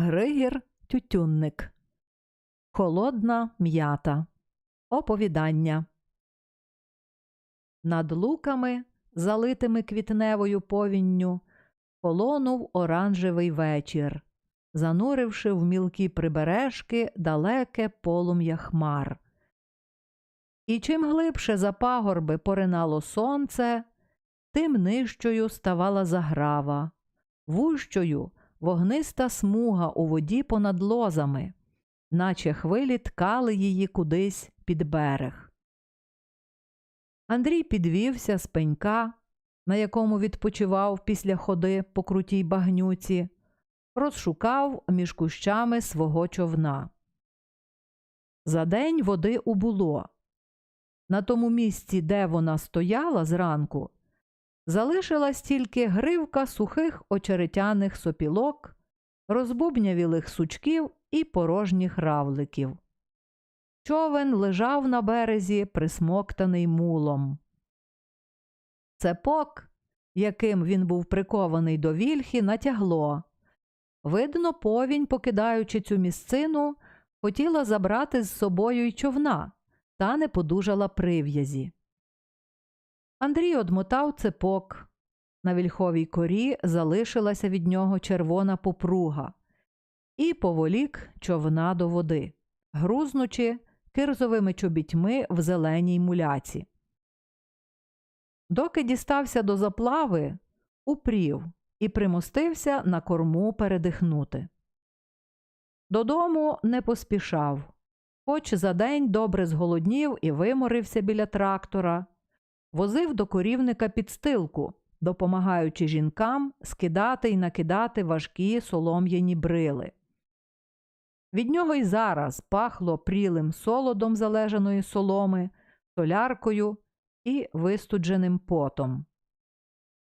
Григір Тютюнник. Холодна м'ята. Оповідання. Над луками, залитими квітневою повінню, полонув оранжевий вечір, зануривши в мілкі прибережки далеке полум'я хмар. І чим глибше за пагорби поринало сонце, тим нижчою ставала заграва, вущою вогниста смуга у воді понад лозами, наче хвилі ткали її кудись під берег. Андрій підвівся з пенька, на якому відпочивав після ходи по крутій багнюці, розшукав між кущами свого човна. За день води убуло. На тому місці, де вона стояла зранку, залишилась тільки гривка сухих очеретяних сопілок, розбубнявілих сучків і порожніх равликів. Човен лежав на березі, присмоктаний мулом. Цепок, яким він був прикований до вільхи, натягло. Видно, повінь, покидаючи цю місцину, хотіла забрати з собою й човна, та не подужала прив'язі. Андрій одмотав цепок. На вільховій корі залишилася від нього червона попруга і поволік човна до води, грузнучи кирзовими чобітьми в зеленій муляці. Доки дістався до заплави, упрів і примостився на корму передихнути. Додому не поспішав, хоч за день добре зголоднів і виморився біля трактора, возив до корівника підстилку, допомагаючи жінкам скидати й накидати важкі солом'яні брили. Від нього й зараз пахло прілим солодом залежаної соломи, соляркою і вистудженим потом.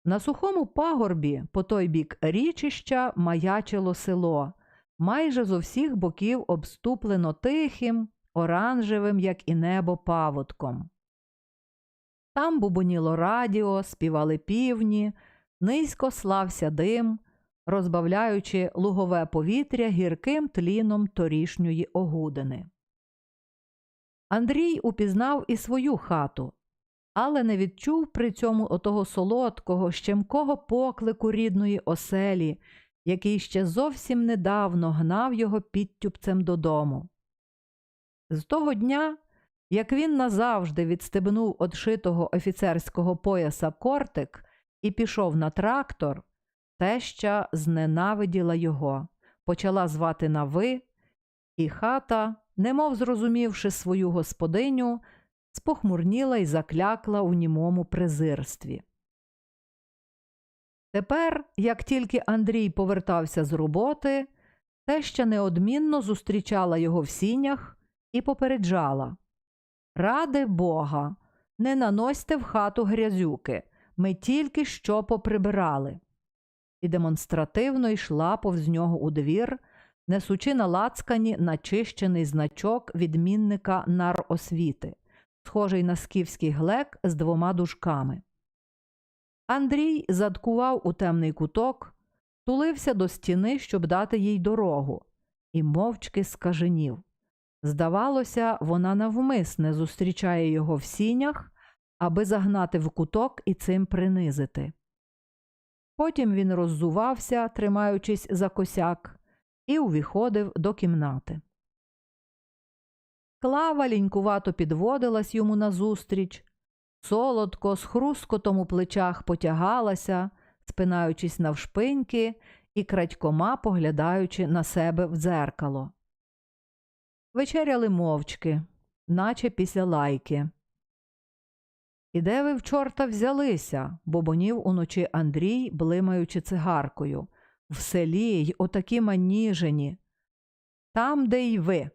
На сухому пагорбі по той бік річища маячило село, майже з усіх боків обступлено тихим, оранжевим, як і небо, паводком. Там бубоніло радіо, співали півні, низько слався дим, розбавляючи лугове повітря гірким тліном торішньої огудини. Андрій упізнав і свою хату, але не відчув при цьому отого солодкого, щемкого поклику рідної оселі, який ще зовсім недавно гнав його підтюпцем додому. З того дня, як він назавжди відстебнув одшитого офіцерського пояса кортик і пішов на трактор, теща зненавиділа його, почала звати на ви, і хата, немов зрозумівши свою господиню, спохмурніла й заклякла у німому презирстві. Тепер, як тільки Андрій повертався з роботи, теща неодмінно зустрічала його в сінях і попереджала Ради Бога, не наносьте в хату грязюки, ми тільки що поприбирали. І демонстративно йшла повз нього у двір, несучи на лацкані начищений значок відмінника наросвіти, схожий на скіфський глек з двома дужками. Андрій задкував у темний куток, тулився до стіни, щоб дати їй дорогу, і мовчки скаженів. Здавалося, вона навмисне зустрічає його в сінях, аби загнати в куток і цим принизити. Потім він роззувався, тримаючись за косяк, і увіходив до кімнати. Клава лінькувато підводилась йому назустріч, солодко, з хрускотом у плечах потягалася, спинаючись навшпиньки і крадькома поглядаючи на себе в дзеркало. Вечеряли мовчки, наче після лайки. І де ви в чорта взялися? бобонів уночі Андрій, блимаючи цигаркою. В селі й отакі маніжені. Там, де й ви.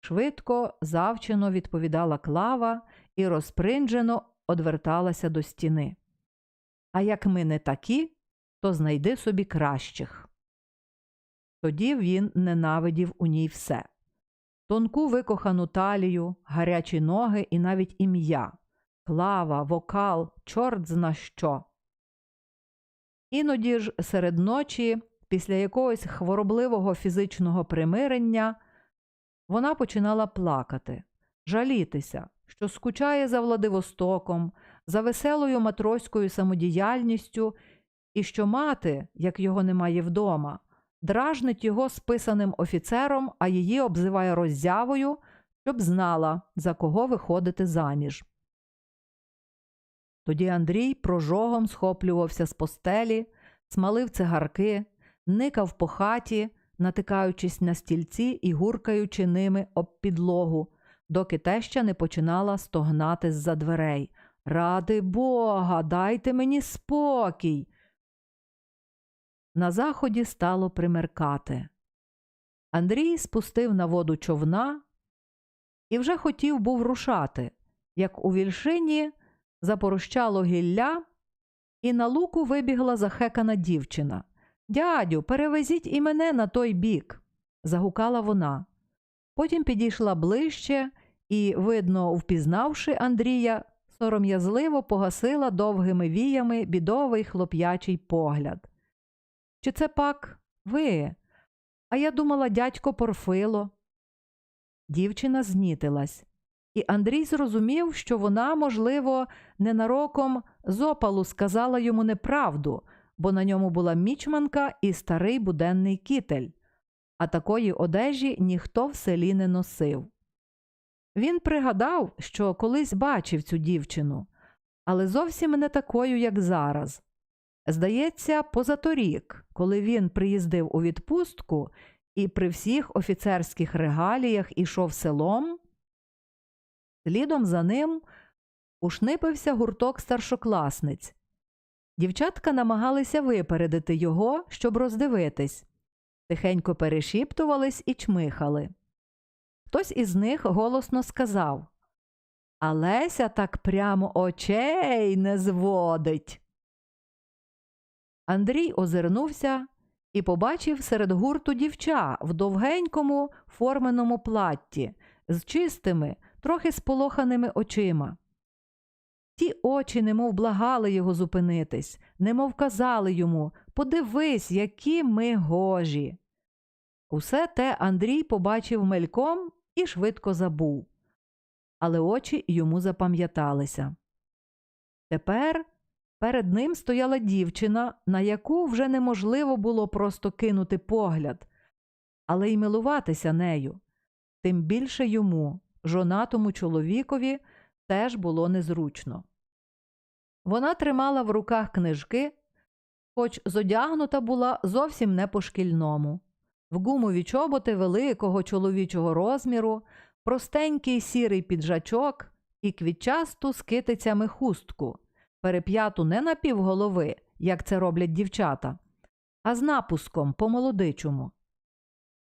Швидко, завчено відповідала клава і розпринджено одверталася до стіни. А як ми не такі, то знайди собі кращих. Тоді він ненавидів у ній все тонку викохану талію, гарячі ноги і навіть ім'я, клава, вокал, чорт зна що. Іноді ж серед ночі після якогось хворобливого фізичного примирення, вона починала плакати, жалітися, що скучає за Владивостоком, за веселою матроською самодіяльністю, і що мати, як його немає вдома, дражнить його списаним офіцером, а її обзиває роззявою, щоб знала, за кого виходити заміж. Тоді Андрій прожогом схоплювався з постелі, смалив цигарки, никав по хаті, натикаючись на стільці і гуркаючи ними об підлогу, доки теща не починала стогнати з-за дверей. Ради Бога, дайте мені спокій. На заході стало примеркати. Андрій спустив на воду човна і вже хотів був рушати, як у вільшині запорощало гілля, і на луку вибігла захекана дівчина. Дядю, перевезіть і мене на той бік, загукала вона. Потім підійшла ближче і, видно, впізнавши Андрія, сором'язливо погасила довгими віями бідовий хлоп'ячий погляд. Чи це пак ви? А я думала, дядько Порфило. Дівчина знітилась, і Андрій зрозумів, що вона, можливо, ненароком з опалу сказала йому неправду, бо на ньому була мічманка і старий буденний кітель, а такої одежі ніхто в селі не носив. Він пригадав, що колись бачив цю дівчину, але зовсім не такою, як зараз. Здається, позаторік, коли він приїздив у відпустку і при всіх офіцерських регаліях ішов селом, слідом за ним ушнипився гурток старшокласниць. Дівчатка намагалися випередити його, щоб роздивитись, тихенько перешіптувались і чмихали. Хтось із них голосно сказав А Леся так прямо очей не зводить. Андрій озирнувся і побачив серед гурту дівча в довгенькому форменому платті з чистими, трохи сполоханими очима. Ті очі немов благали його зупинитись, немов казали йому подивись, які ми гожі. Усе те Андрій побачив мельком і швидко забув. Але очі йому запам'яталися. Тепер перед ним стояла дівчина, на яку вже неможливо було просто кинути погляд, але й милуватися нею. Тим більше йому, жонатому чоловікові, теж було незручно. Вона тримала в руках книжки, хоч зодягнута була зовсім не по шкільному в гумові чоботи великого чоловічого розміру, простенький сірий піджачок і квітчасту з китицями хустку, переп'яту не на півголови, як це роблять дівчата, а з напуском по молодичому.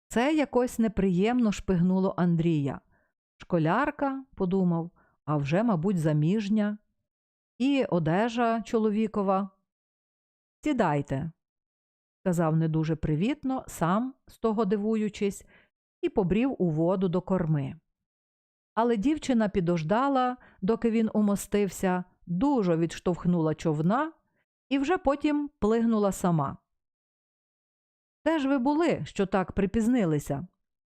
Це якось неприємно шпигнуло Андрія. Школярка, подумав, а вже, мабуть, заміжня, і одежа чоловікова. Сідайте, сказав не дуже привітно, сам, з того дивуючись, і побрів у воду до корми. Але дівчина підождала, доки він умостився, дуже відштовхнула човна і вже потім плигнула сама. Де ж ви були, що так припізнилися?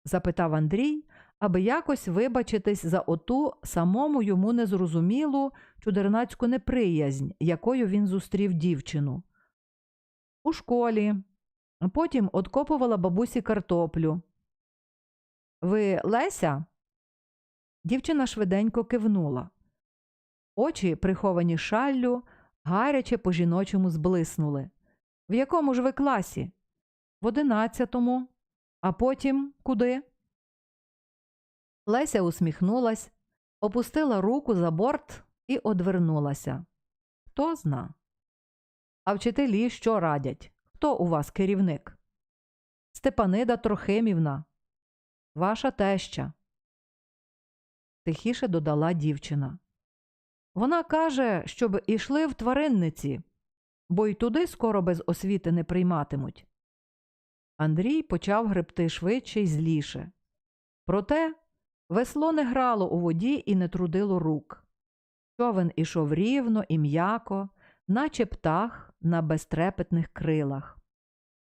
запитав Андрій, аби якось вибачитись за оту самому йому незрозумілу чудернацьку неприязнь, якою він зустрів дівчину. У школі, потім откопувала бабусі картоплю. Ви Леся? Дівчина швиденько кивнула. Очі, приховані шаллю, гаряче по жіночому зблиснули. В якому ж ви класі? В одинадцятому. А потім куди? Леся усміхнулась, опустила руку за борт і одвернулася. Хто зна? А вчителі що радять? Хто у вас керівник? Степанида Трохимівна. Ваша теща. Тихіше додала дівчина. Вона каже, щоб ішли в тваринниці, бо й туди скоро без освіти не прийматимуть. Андрій почав гребти швидше й зліше. Проте весло не грало у воді і не трудило рук. Човен ішов рівно і м'яко, наче птах на безтрепетних крилах.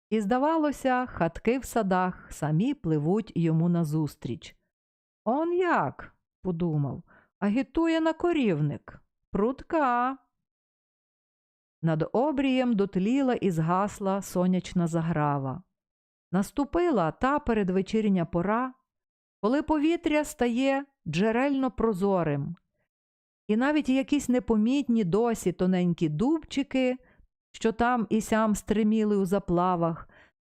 І, здавалося, хатки в садах самі пливуть йому назустріч. Он як? подумав, агітує на корівник. Прутка. Над обрієм дотліла і згасла сонячна заграва. Наступила та передвечірня пора, коли повітря стає джерельно прозорим, і навіть якісь непомітні досі тоненькі дубчики, що там і сям стриміли у заплавах,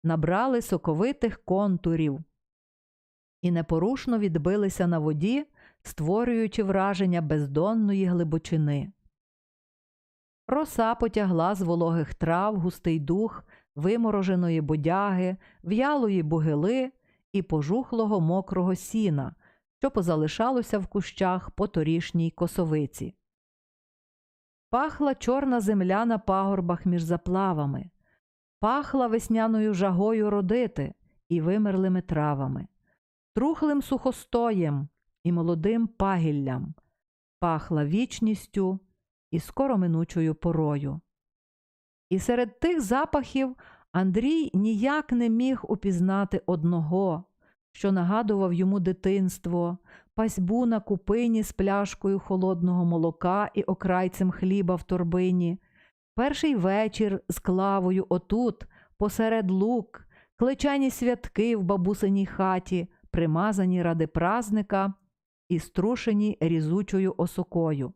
набрали соковитих контурів і непорушно відбилися на воді, створюючи враження бездонної глибочини. Роса потягла з вологих трав густий дух вимороженої бодяги, в'ялої бугили і пожухлого мокрого сіна, що позалишалося в кущах по торішній косовиці. Пахла чорна земля на пагорбах між заплавами, пахла весняною жагою родити і вимерлими травами, трухлим сухостоєм і молодим пагіллям, пахла вічністю і скороминучою порою. І серед тих запахів Андрій ніяк не міг упізнати одного, що нагадував йому дитинство, пасьбу на купині з пляшкою холодного молока і окрайцем хліба в торбині, перший вечір з клавою отут, посеред лук, кличані святки в бабусиній хаті, примазані ради празника і струшені різучою осокою.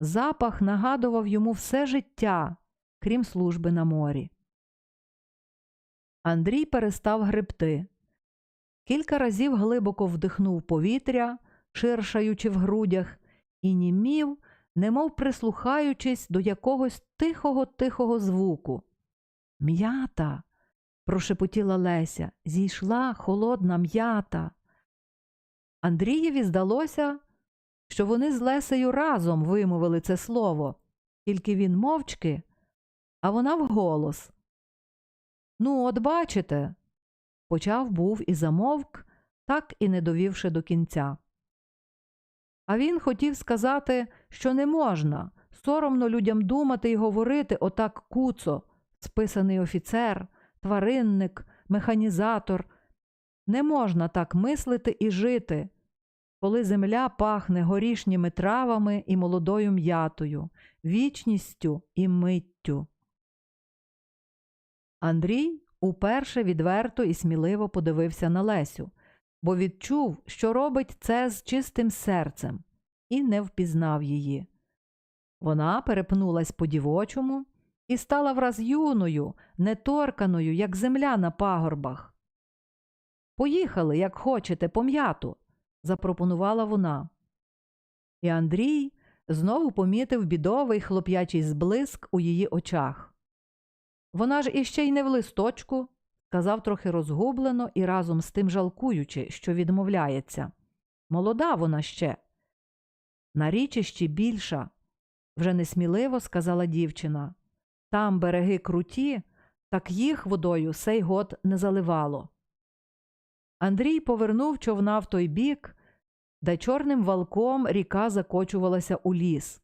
Запах нагадував йому все життя, крім служби на морі. Андрій перестав гребти. Кілька разів глибоко вдихнув повітря, ширшаючи в грудях, і німів, немов прислухаючись до якогось тихого тихого звуку. М'ята. прошепотіла Леся, зійшла холодна м'ята. Андрієві здалося, що вони з Лесею разом вимовили це слово, тільки він мовчки, а вона вголос. Ну, от бачите, почав був і замовк, так і не довівши до кінця. А він хотів сказати, що не можна, соромно людям думати і говорити отак куцо, списаний офіцер, тваринник, механізатор. Не можна так мислити і жити, коли земля пахне горішніми травами і молодою м'ятою, вічністю і миттю. Андрій уперше відверто і сміливо подивився на Лесю, бо відчув, що робить це з чистим серцем, і не впізнав її. Вона перепнулась по дівочому і стала враз юною, неторканою, як земля на пагорбах. Поїхали, як хочете, по м'яту, запропонувала вона. І Андрій знову помітив бідовий хлоп'ячий зблиск у її очах. Вона ж іще й не в листочку, сказав трохи розгублено і разом з тим жалкуючи, що відмовляється. Молода вона ще. На річищі більша, вже несміливо сказала дівчина. Там береги круті, так їх водою сей год не заливало. Андрій повернув човна в той бік, де чорним валком ріка закочувалася у ліс.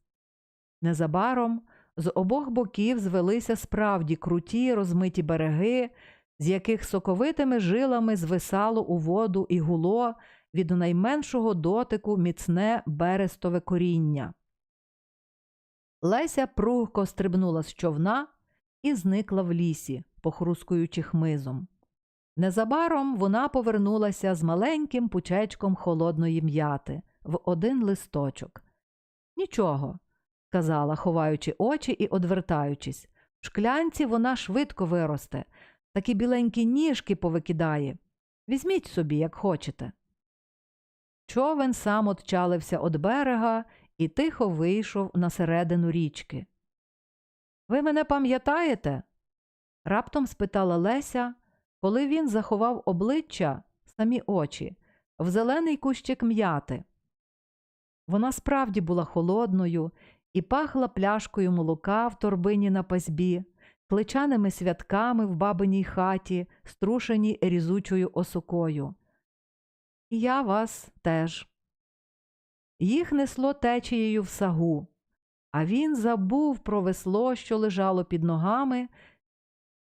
Незабаром з обох боків звелися справді круті розмиті береги, з яких соковитими жилами звисало у воду і гуло від найменшого дотику міцне берестове коріння. Леся пругко стрибнула з човна і зникла в лісі, похрускуючи хмизом. Незабаром вона повернулася з маленьким пучечком холодної м'яти в один листочок. Нічого, сказала, ховаючи очі і одвертаючись. В шклянці вона швидко виросте, такі біленькі ніжки повикидає. Візьміть собі, як хочете. Човен сам отчалився від берега і тихо вийшов на середину річки. Ви мене пам'ятаєте? раптом спитала Леся, коли він заховав обличчя, самі очі, в зелений кущик м'яти. Вона справді була холодною і пахла пляшкою молока в торбині на пасьбі, кличаними святками в бабиній хаті, струшені різучою осокою. І я вас теж. Їх несло течією в сагу, а він забув про весло, що лежало під ногами,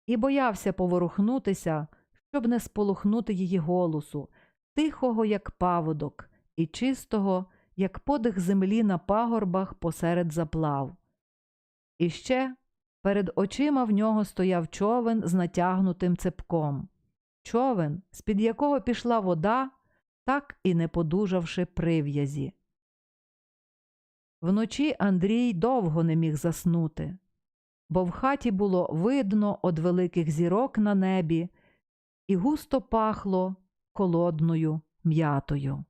і боявся поворухнутися, щоб не сполохнути її голосу, тихого, як паводок, і чистого, як подих землі на пагорбах посеред заплав. І ще перед очима в нього стояв човен з натягнутим цепком. Човен, з-під якого пішла вода, так і не подужавши прив'язі. Вночі Андрій довго не міг заснути, бо в хаті було видно од великих зірок на небі і густо пахло холодною м'ятою.